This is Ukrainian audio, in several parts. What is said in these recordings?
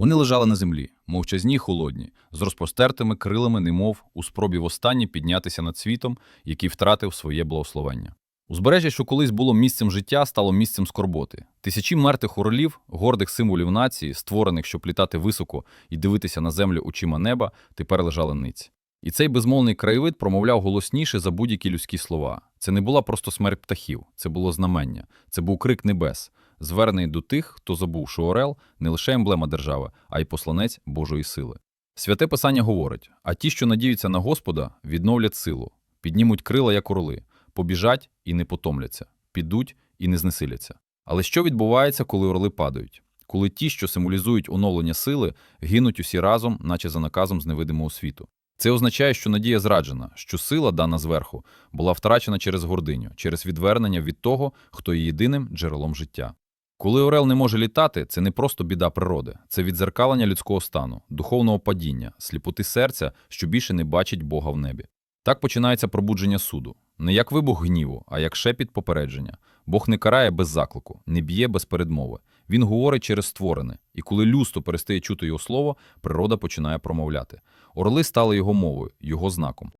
Вони лежали на землі, мовчазні й холодні, з розпростертими крилами, немов у спробі востаннє піднятися над світом, який втратив своє благословення. Узбережжя, що колись було місцем життя, стало місцем скорботи. Тисячі мертвих орлів, гордих символів нації, створених, щоб літати високо і дивитися на землю очима неба, тепер лежали ниць. І цей безмовний краєвид промовляв голосніше за будь-які людські слова. Це не була просто смерть птахів, це було знамення, це був крик небес, звернений до тих, хто забув, що Орел не лише емблема держави, а й посланець Божої сили. Святе Писання говорить: а ті, що надіються на Господа, відновлять силу, піднімуть крила, як орли, побіжать і не потомляться, підуть і не знесиляться. Але що відбувається, коли орли падають? Коли ті, що символізують оновлення сили, гинуть усі разом, наче за наказом з невидимого світу. Це означає, що надія зраджена, що сила, дана зверху, була втрачена через гординю, через відвернення від того, хто є єдиним джерелом життя. Коли Орел не може літати, це не просто біда природи, це відзеркалення людського стану, духовного падіння, сліпоти серця, що більше не бачить Бога в небі. Так починається пробудження суду. Не як вибух гніву, а як шепіт попередження. Бог не карає без заклику, не б'є без передмови. Він говорить через створене, і коли люсто перестає чути його слово, природа починає промовляти. Орли стали його мовою, його знаком.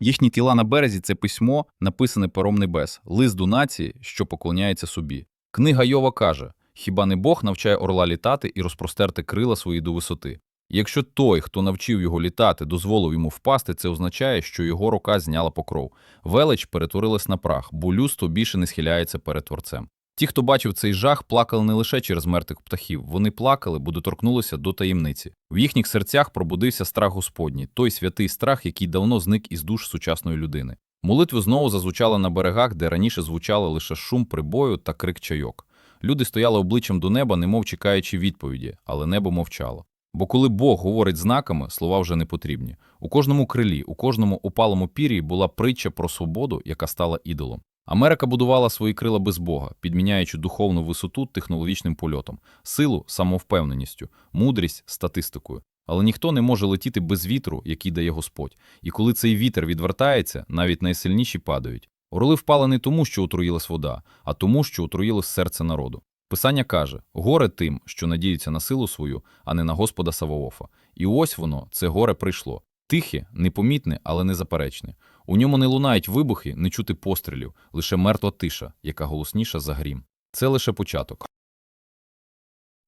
Їхні тіла на березі це письмо, написане пером небес, лист до нації, що поклоняється собі. Книга Йова каже: хіба не Бог навчає орла літати і розпростерти крила свої до висоти? Якщо той, хто навчив його літати, дозволив йому впасти, це означає, що його рука зняла покров. Велич перетворилась на прах, бо людство більше не схиляється перед творцем. Ті, хто бачив цей жах, плакали не лише через мертвих птахів, вони плакали, бо доторкнулися до таємниці. В їхніх серцях пробудився страх Господній, той святий страх, який давно зник із душ сучасної людини. Молитви знову зазвучали на берегах, де раніше звучали лише шум прибою та крик чайок. Люди стояли обличчям до неба, немов чекаючи відповіді, але небо мовчало. Бо коли Бог говорить знаками, слова вже не потрібні. У кожному крилі, у кожному опалому пір'ї була притча про свободу, яка стала ідолом. Америка будувала свої крила без Бога, підміняючи духовну висоту технологічним польотом, силу самовпевненістю, мудрість статистикою. Але ніхто не може летіти без вітру, який дає Господь. І коли цей вітер відвертається, навіть найсильніші падають. Орли впали не тому, що отруїлась вода, а тому, що отруїлось серце народу. Писання каже: горе тим, що надіються на силу свою, а не на Господа Саваофа. І ось воно, це горе прийшло. Тихе, непомітне, але незаперечне. У ньому не лунають вибухи, не чути пострілів, лише мертва тиша, яка голосніша за грім. Це лише початок.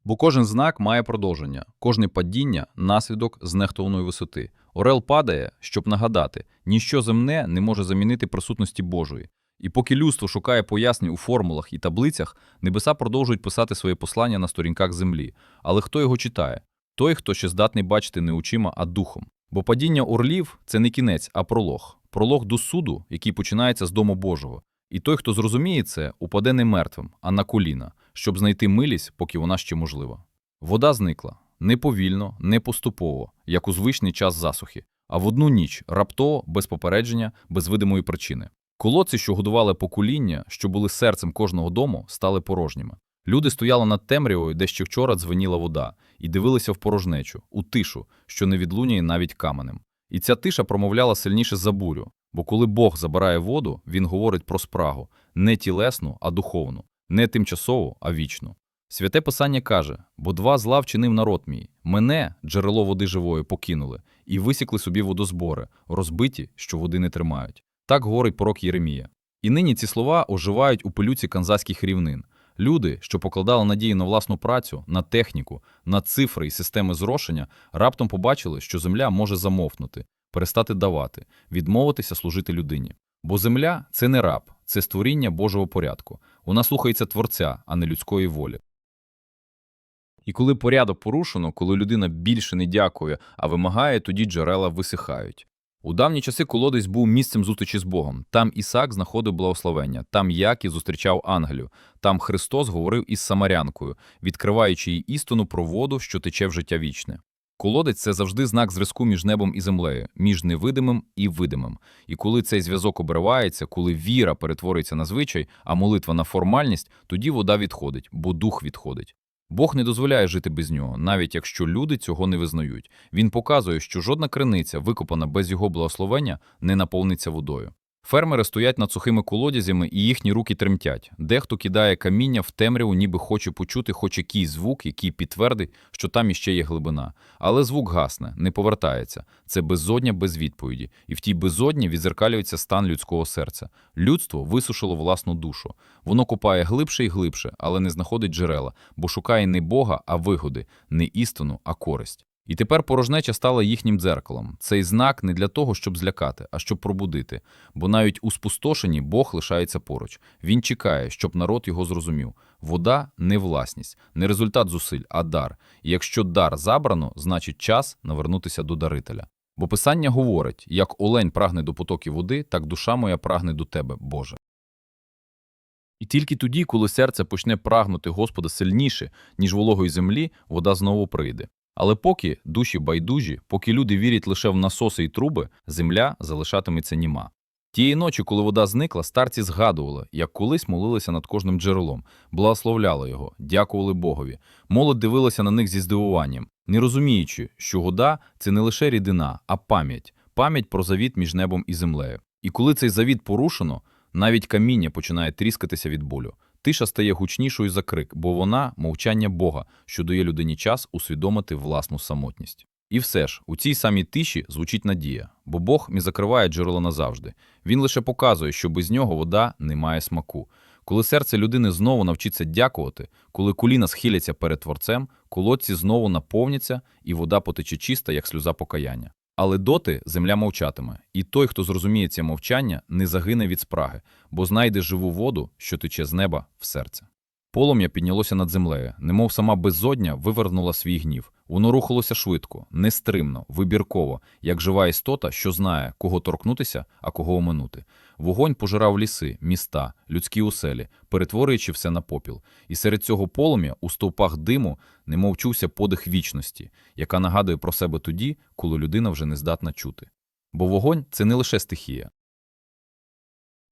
Бо кожен знак має продовження, кожне падіння наслідок знехтованої висоти. Орел падає, щоб нагадати, ніщо земне не може замінити присутності Божої. І поки людство шукає пояснень у формулах і таблицях, небеса продовжують писати своє послання на сторінках землі. Але хто його читає? Той, хто ще здатний бачити не очима, а духом. Бо падіння орлів це не кінець, а пролог. Пролог до суду, який починається з дому Божого. І той, хто зрозуміє це, упаде не мертвим, а на коліна, щоб знайти милість, поки вона ще можлива. Вода зникла не повільно, не поступово, як у звичний час засухи, а в одну ніч, раптово, без попередження, без видимої причини. Колодці, що годували покоління, що були серцем кожного дому, стали порожніми. Люди стояли над темрявою, де ще вчора дзвеніла вода, і дивилися в порожнечу, у тишу, що не відлуняє навіть каменем. І ця тиша промовляла сильніше за бурю, бо коли Бог забирає воду, він говорить про спрагу не тілесну, а духовну, не тимчасову, а вічну. Святе Писання каже: бо два зла вчинив народ мій, мене, джерело води живої, покинули, і висікли собі водозбори, розбиті, що води не тримають. Так говорить пророк Єремія. І нині ці слова оживають у пилюці канзаських рівнин. Люди, що покладали надію на власну працю, на техніку, на цифри і системи зрошення, раптом побачили, що земля може замовкнути, перестати давати, відмовитися служити людині. Бо земля це не раб, це створіння Божого порядку. Вона слухається Творця, а не людської волі. І коли порядок порушено, коли людина більше не дякує, а вимагає, тоді джерела висихають. У давні часи колодязь був місцем зустрічі з Богом. Там Ісак знаходив благословення, там Яків зустрічав ангелів, там Христос говорив із Самарянкою, відкриваючи їй істину про воду, що тече в життя вічне. Колодець це завжди знак зв'язку між небом і землею, між невидимим і видимим. І коли цей зв'язок обривається, коли віра перетворюється на звичай, а молитва на формальність, тоді вода відходить, бо дух відходить. Бог не дозволяє жити без нього, навіть якщо люди цього не визнають. Він показує, що жодна криниця, викопана без його благословення, не наповниться водою. Фермери стоять над сухими колодязями, і їхні руки тремтять. Дехто кидає каміння в темряву, ніби хоче почути хоч якийсь звук, який підтвердить, що там іще є глибина. Але звук гасне, не повертається. Це безодня без відповіді. І в тій безодні відзеркалюється стан людського серця. Людство висушило власну душу. Воно копає глибше і глибше, але не знаходить джерела, бо шукає не Бога, а вигоди, не істину, а користь. І тепер порожнеча стала їхнім дзеркалом. Цей знак не для того, щоб злякати, а щоб пробудити. Бо навіть у спустошенні Бог лишається поруч. Він чекає, щоб народ його зрозумів. Вода не власність, не результат зусиль, а дар. І якщо дар забрано, значить час навернутися до дарителя. Бо Писання говорить: як олень прагне до потоків води, так душа моя прагне до тебе, Боже. І тільки тоді, коли серце почне прагнути Господа сильніше, ніж вологої землі, вода знову прийде. Але поки душі байдужі, поки люди вірять лише в насоси і труби, земля залишатиметься німа. Тієї ночі, коли вода зникла, старці згадували, як колись молилися над кожним джерелом, благословляли його, дякували Богові. Молодь дивилася на них зі здивуванням, не розуміючи, що вода це не лише рідина, а пам'ять, пам'ять про завіт між небом і землею. І коли цей завіт порушено, навіть каміння починає тріскатися від болю. Тиша стає гучнішою за крик, бо вона мовчання Бога, що дає людині час усвідомити власну самотність. І все ж, у цій самій тиші звучить надія, бо Бог не закриває джерело назавжди. Він лише показує, що без нього вода не має смаку. Коли серце людини знову навчиться дякувати, коли коліна схиляться перед Творцем, колодці знову наповняться, і вода потече чиста, як сльоза покаяння. Але доти земля мовчатиме, і той, хто зрозуміє це мовчання, не загине від спраги, бо знайде живу воду, що тече з неба в серце. Полум'я піднялося над землею, немов сама безодня вивернула свій гнів. Воно рухалося швидко, нестримно, вибірково, як жива істота, що знає, кого торкнутися, а кого оминути. Вогонь пожирав ліси, міста, людські оселі, перетворюючи все на попіл. І серед цього полум'я у стовпах диму немов чувся подих вічності, яка нагадує про себе тоді, коли людина вже не здатна чути. Бо вогонь це не лише стихія.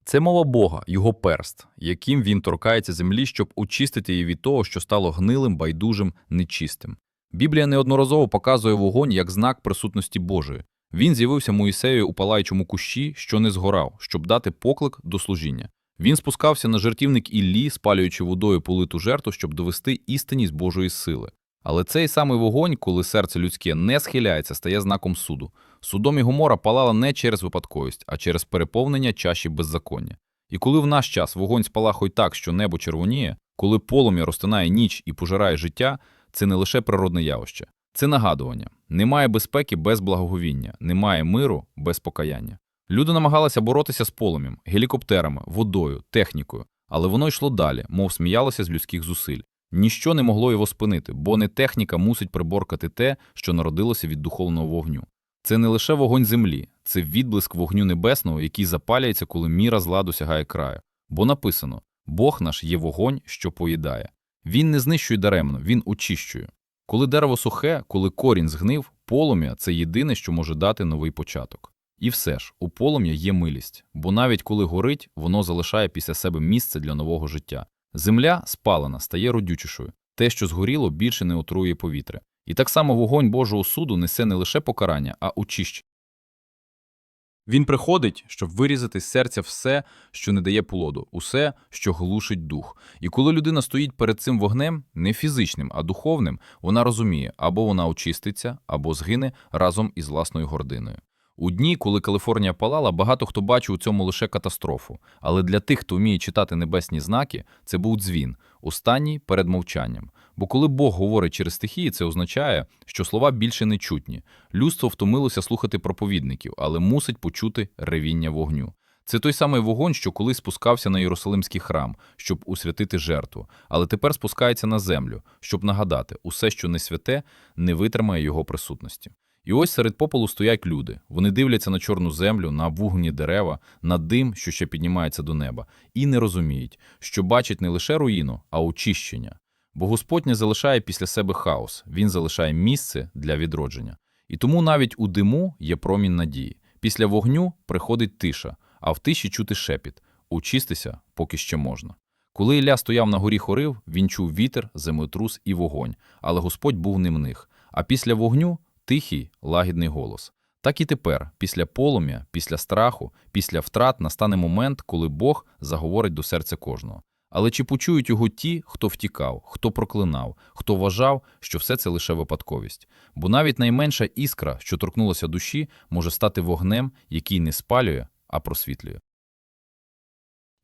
Це мова Бога, його перст, яким він торкається землі, щоб очистити її від того, що стало гнилим, байдужим, нечистим. Біблія неодноразово показує вогонь як знак присутності Божої. Він з'явився Моїсею у палаючому кущі, що не згорав, щоб дати поклик до служіння. Він спускався на жертівник Іллі, спалюючи водою политу жертву, щоб довести істинність Божої сили. Але цей самий вогонь, коли серце людське не схиляється, стає знаком суду. Судом і Гомора палала не через випадковість, а через переповнення чаші беззаконня. І коли в наш час вогонь спалахує так, що небо червоніє, коли полум'я розтинає ніч і пожирає життя, це не лише природне явище, це нагадування. Немає безпеки без благоговіння, немає миру без покаяння. Люди намагалися боротися з полум'ям, гелікоптерами, водою, технікою, але воно йшло далі, мов сміялося з людських зусиль. Ніщо не могло його спинити, бо не техніка мусить приборкати те, що народилося від духовного вогню. Це не лише вогонь землі, це відблиск вогню небесного, який запалюється, коли міра зла досягає краю. Бо написано: Бог наш є вогонь, що поїдає. Він не знищує даремно, він очищує. Коли дерево сухе, коли корінь згнив, полум'я це єдине, що може дати новий початок. І все ж, у полум'я є милість, бо навіть коли горить, воно залишає після себе місце для нового життя. Земля спалена, стає родючішою. Те, що згоріло, більше не отрує повітря. І так само вогонь Божого суду несе не лише покарання, а очищення. Він приходить, щоб вирізати з серця все, що не дає плоду, усе, що глушить дух. І коли людина стоїть перед цим вогнем, не фізичним, а духовним, вона розуміє, або вона очиститься, або згине разом із власною гординою. У дні, коли Каліфорнія палала, багато хто бачив у цьому лише катастрофу. Але для тих, хто вміє читати небесні знаки, це був дзвін, останній перед мовчанням. Бо коли Бог говорить через стихії, це означає, що слова більше не чутні. Людство втомилося слухати проповідників, але мусить почути ревіння вогню. Це той самий вогонь, що колись спускався на Єрусалимський храм, щоб усвятити жертву, але тепер спускається на землю, щоб нагадати, усе, що не святе, не витримає його присутності. І ось серед попелу стоять люди. Вони дивляться на чорну землю, на вугні дерева, на дим, що ще піднімається до неба, і не розуміють, що бачать не лише руїну, а очищення. Бо Господь не залишає після себе хаос, він залишає місце для відродження. І тому навіть у диму є промінь надії. Після вогню приходить тиша, а в тиші чути шепіт учистися, поки ще можна. Коли Ілля стояв на горі хорив, він чув вітер, землетрус і вогонь, але Господь був в них. А після вогню тихий, лагідний голос. Так і тепер, після полум'я, після страху, після втрат настане момент, коли Бог заговорить до серця кожного. Але чи почують його ті, хто втікав, хто проклинав, хто вважав, що все це лише випадковість? Бо навіть найменша іскра, що торкнулася душі, може стати вогнем, який не спалює, а просвітлює.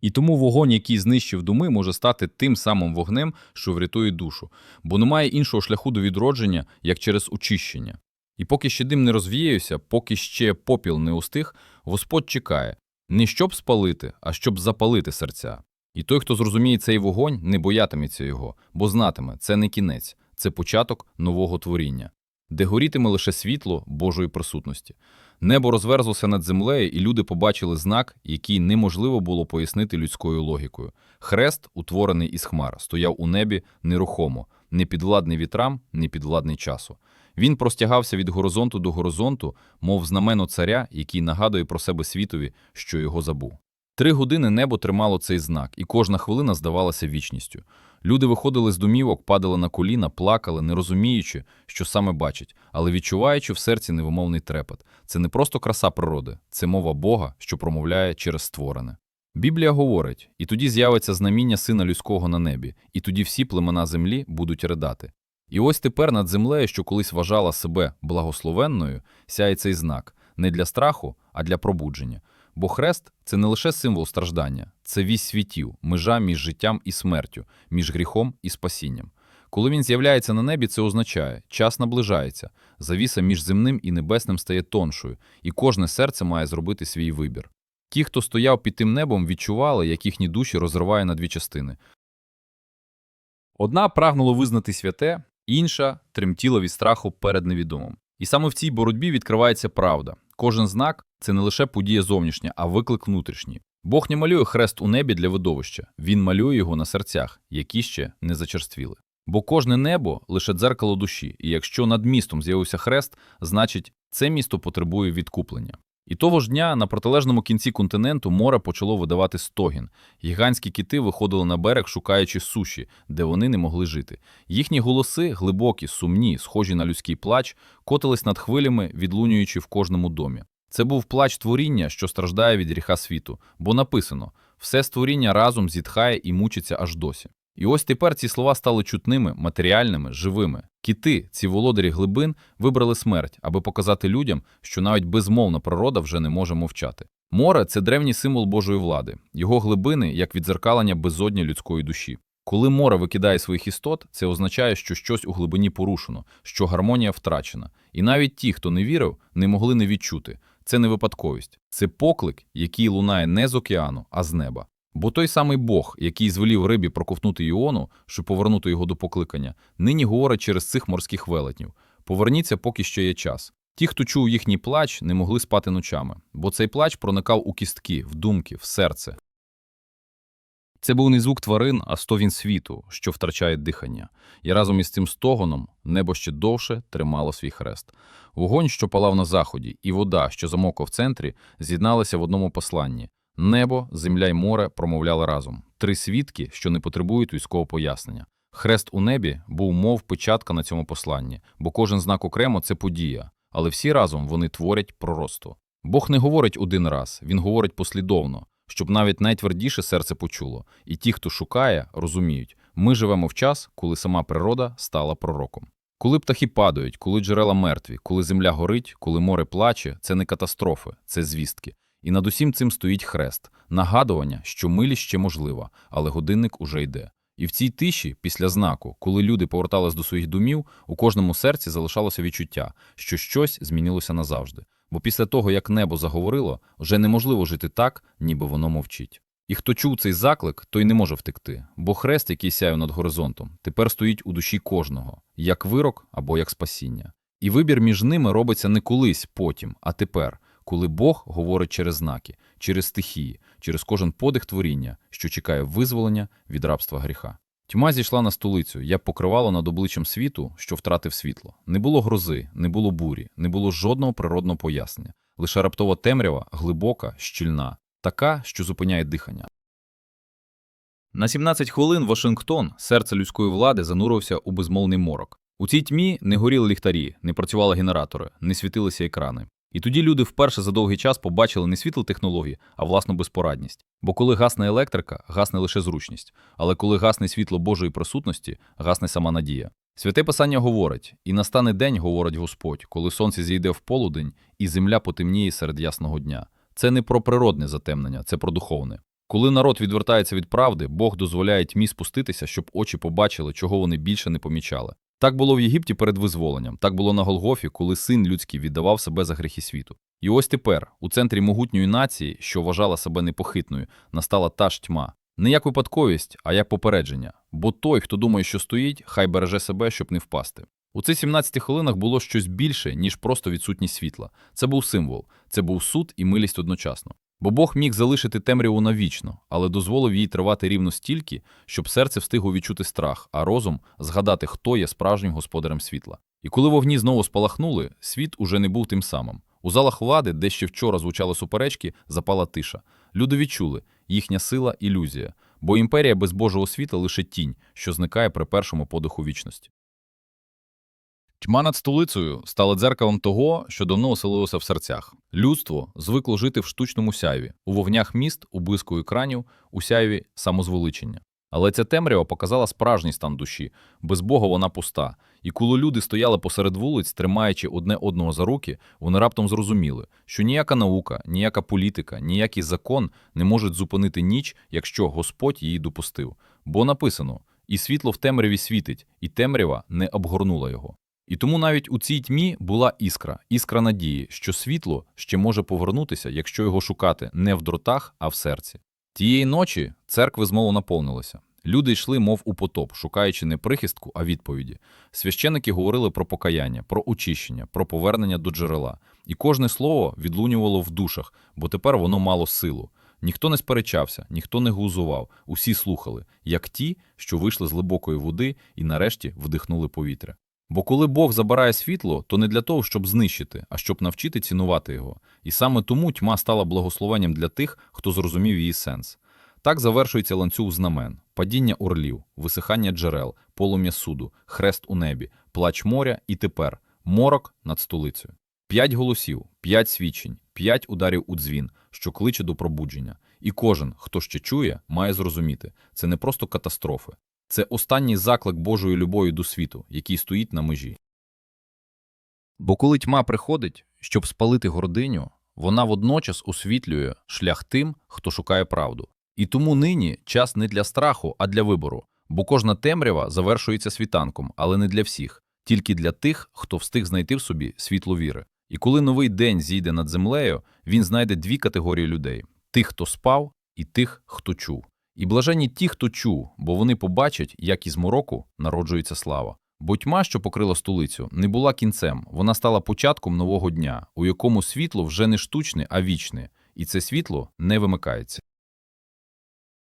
І тому вогонь, який знищив думи, може стати тим самим вогнем, що врятує душу, бо немає іншого шляху до відродження, як через очищення. І поки ще дим не розвіявся, поки ще попіл не устиг, Господь чекає не щоб спалити, а щоб запалити серця. І той, хто зрозуміє цей вогонь, не боятиметься його, бо знатиме, це не кінець, це початок нового творіння, де горітиме лише світло Божої присутності. Небо розверзлося над землею, і люди побачили знак, який неможливо було пояснити людською логікою. Хрест, утворений із хмар, стояв у небі нерухомо, не підвладний вітрам, не підвладний часу. Він простягався від горизонту до горизонту, мов знамено царя, який нагадує про себе світові, що його забув. Три години небо тримало цей знак, і кожна хвилина здавалася вічністю. Люди виходили з домівок, падали на коліна, плакали, не розуміючи, що саме бачать, але відчуваючи в серці невимовний трепет. Це не просто краса природи, це мова Бога, що промовляє через створене. Біблія говорить, і тоді з'явиться знаміння сина людського на небі, і тоді всі племена землі будуть ридати. І ось тепер над землею, що колись вважала себе благословенною, сяє цей знак не для страху, а для пробудження. Бо хрест це не лише символ страждання, це вісь світів, межа між життям і смертю, між гріхом і спасінням. Коли він з'являється на небі, це означає, час наближається, завіса між земним і небесним стає тоншою, і кожне серце має зробити свій вибір. Ті, хто стояв під тим небом, відчували, як їхні душі розриває на дві частини. Одна прагнула визнати святе, інша тремтіла від страху перед невідомим. І саме в цій боротьбі відкривається правда. Кожен знак це не лише подія зовнішня, а виклик внутрішній. Бог не малює хрест у небі для видовища, він малює його на серцях, які ще не зачерствіли. Бо кожне небо лише дзеркало душі, і якщо над містом з'явився хрест, значить це місто потребує відкуплення. І того ж дня на протилежному кінці континенту море почало видавати стогін. Гігантські кити виходили на берег, шукаючи суші, де вони не могли жити. Їхні голоси, глибокі, сумні, схожі на людський плач, котились над хвилями, відлунюючи в кожному домі. Це був плач творіння, що страждає від гріха світу, бо написано все створіння разом зітхає і мучиться аж досі. І ось тепер ці слова стали чутними, матеріальними, живими. Кіти, ці володарі глибин, вибрали смерть, аби показати людям, що навіть безмовна природа вже не може мовчати. Море це древній символ Божої влади, його глибини як відзеркалення безодні людської душі. Коли море викидає своїх істот, це означає, що щось у глибині порушено, що гармонія втрачена. І навіть ті, хто не вірив, не могли не відчути. Це не випадковість, це поклик, який лунає не з океану, а з неба. Бо той самий Бог, який звелів рибі проковтнути Іону, щоб повернути його до покликання, нині говорить через цих морських велетнів. Поверніться, поки ще є час. Ті, хто чув їхній плач, не могли спати ночами, бо цей плач проникав у кістки, в думки, в серце. Це був не звук тварин, а стогін світу, що втрачає дихання. І разом із цим стогоном небо ще довше тримало свій хрест. Вогонь, що палав на заході, і вода, що замокла в центрі, з'єдналися в одному посланні. Небо, земля й море промовляли разом. Три свідки, що не потребують військового пояснення. Хрест у небі був мов печатка на цьому посланні, бо кожен знак окремо це подія, але всі разом вони творять пророцтво. Бог не говорить один раз, він говорить послідовно, щоб навіть найтвердіше серце почуло, і ті, хто шукає, розуміють, ми живемо в час, коли сама природа стала пророком. Коли птахи падають, коли джерела мертві, коли земля горить, коли море плаче, це не катастрофи, це звістки. І над усім цим стоїть хрест, нагадування, що милість ще можлива, але годинник уже йде. І в цій тиші, після знаку, коли люди повертались до своїх домів, у кожному серці залишалося відчуття, що щось змінилося назавжди. Бо після того, як небо заговорило, вже неможливо жити так, ніби воно мовчить. І хто чув цей заклик, той не може втекти, бо хрест, який сяє над горизонтом, тепер стоїть у душі кожного, як вирок або як спасіння. І вибір між ними робиться не колись потім, а тепер, коли Бог говорить через знаки, через стихії, через кожен подих творіння, що чекає визволення від рабства гріха. Тьма зійшла на столицю, як покривало над обличчям світу, що втратив світло. Не було грози, не було бурі, не було жодного природного пояснення, лише раптова темрява, глибока, щільна, така, що зупиняє дихання. На 17 хвилин Вашингтон, серце людської влади, занурився у безмовний морок. У цій тьмі не горіли ліхтарі, не працювали генератори, не світилися екрани. І тоді люди вперше за довгий час побачили не світло технології, а власну безпорадність. Бо коли гасне електрика, гасне лише зручність, але коли гасне світло Божої присутності, гасне сама надія. Святе Писання говорить: і настане день, говорить Господь, коли сонце зійде в полудень, і земля потемніє серед ясного дня. Це не про природне затемнення, це про духовне. Коли народ відвертається від правди, Бог дозволяє тьмі спуститися, щоб очі побачили, чого вони більше не помічали. Так було в Єгипті перед визволенням, так було на Голгофі, коли син людський віддавав себе за гріхи світу. І ось тепер, у центрі могутньої нації, що вважала себе непохитною, настала та ж тьма. Не як випадковість, а як попередження. Бо той, хто думає, що стоїть, хай береже себе, щоб не впасти. У цих 17 хвилинах було щось більше, ніж просто відсутність світла. Це був символ, це був суд і милість одночасно. Бо Бог міг залишити темряву навічно, але дозволив їй тривати рівно стільки, щоб серце встигло відчути страх, а розум згадати, хто є справжнім господарем світла. І коли вогні знову спалахнули, світ уже не був тим самим. У залах влади, де ще вчора звучали суперечки, запала тиша. Люди відчули їхня сила ілюзія, бо імперія без Божого світла лише тінь, що зникає при першому подиху вічності. Тьма над столицею стала дзеркалом того, що давно оселилося в серцях. Людство звикло жити в штучному сяйві, у вогнях міст, у блиску екранів, у сяйві самозвеличення. Але ця темрява показала справжній стан душі. Без Бога вона пуста. І коли люди стояли посеред вулиць, тримаючи одне одного за руки, вони раптом зрозуміли, що ніяка наука, ніяка політика, ніякий закон не можуть зупинити ніч, якщо Господь її допустив. Бо написано: і світло в темряві світить, і темрява не обгорнула його. І тому навіть у цій тьмі була іскра, іскра надії, що світло ще може повернутися, якщо його шукати не в дротах, а в серці. Тієї ночі церкви знову наповнилися. Люди йшли, мов у потоп, шукаючи не прихистку, а відповіді. Священники говорили про покаяння, про очищення, про повернення до джерела. І кожне слово відлунювало в душах, бо тепер воно мало силу. Ніхто не сперечався, ніхто не глузував, усі слухали, як ті, що вийшли з глибокої води і нарешті вдихнули повітря. Бо коли Бог забирає світло, то не для того, щоб знищити, а щоб навчити цінувати його. І саме тому тьма стала благословенням для тих, хто зрозумів її сенс. Так завершується ланцюг знамен, падіння орлів, висихання джерел, полум'я суду, хрест у небі, плач моря і тепер морок над столицею. П'ять голосів, п'ять свідчень, п'ять ударів у дзвін, що кличе до пробудження. І кожен, хто ще чує, має зрозуміти, це не просто катастрофи, це останній заклик Божої любові до світу, який стоїть на межі. Бо коли тьма приходить, щоб спалити гординю, вона водночас освітлює шлях тим, хто шукає правду. І тому нині час не для страху, а для вибору, бо кожна темрява завершується світанком, але не для всіх, тільки для тих, хто встиг знайти в собі світло віри. І коли новий день зійде над землею, він знайде дві категорії людей: тих, хто спав, і тих, хто чув. І блаженні ті, хто чув, бо вони побачать, як із мороку народжується слава. Бо тьма, що покрила столицю, не була кінцем, вона стала початком нового дня, у якому світло вже не штучне, а вічне, і це світло не вимикається.